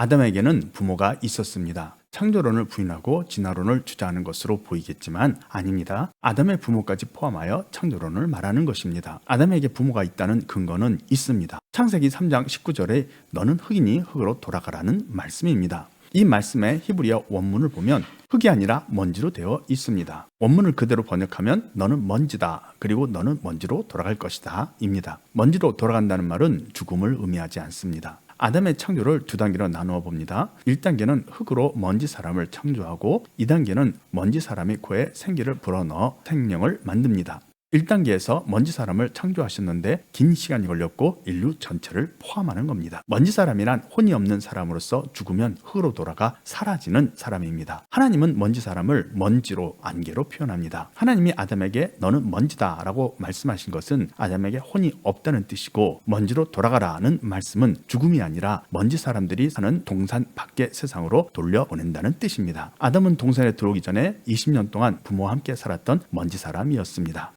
아담에게는 부모가 있었습니다. 창조론을 부인하고 진화론을 주장하는 것으로 보이겠지만 아닙니다. 아담의 부모까지 포함하여 창조론을 말하는 것입니다. 아담에게 부모가 있다는 근거는 있습니다. 창세기 3장 19절에 너는 흙이니 흙으로 돌아가라는 말씀입니다. 이 말씀의 히브리어 원문을 보면 흙이 아니라 먼지로 되어 있습니다. 원문을 그대로 번역하면 너는 먼지다. 그리고 너는 먼지로 돌아갈 것이다. 입니다. 먼지로 돌아간다는 말은 죽음을 의미하지 않습니다. 아담의 창조를 두 단계로 나누어 봅니다. 1단계는 흙으로 먼지 사람을 창조하고 2단계는 먼지 사람의 코에 생기를 불어넣어 생명을 만듭니다. 1단계에서 먼지 사람을 창조하셨는데 긴 시간이 걸렸고 인류 전체를 포함하는 겁니다. 먼지 사람이란 혼이 없는 사람으로서 죽으면 흙으로 돌아가 사라지는 사람입니다. 하나님은 먼지 사람을 먼지로 안개로 표현합니다. 하나님이 아담에게 너는 먼지다라고 말씀하신 것은 아담에게 혼이 없다는 뜻이고 먼지로 돌아가라는 말씀은 죽음이 아니라 먼지 사람들이 사는 동산 밖의 세상으로 돌려보낸다는 뜻입니다. 아담은 동산에 들어오기 전에 20년 동안 부모와 함께 살았던 먼지 사람이었습니다.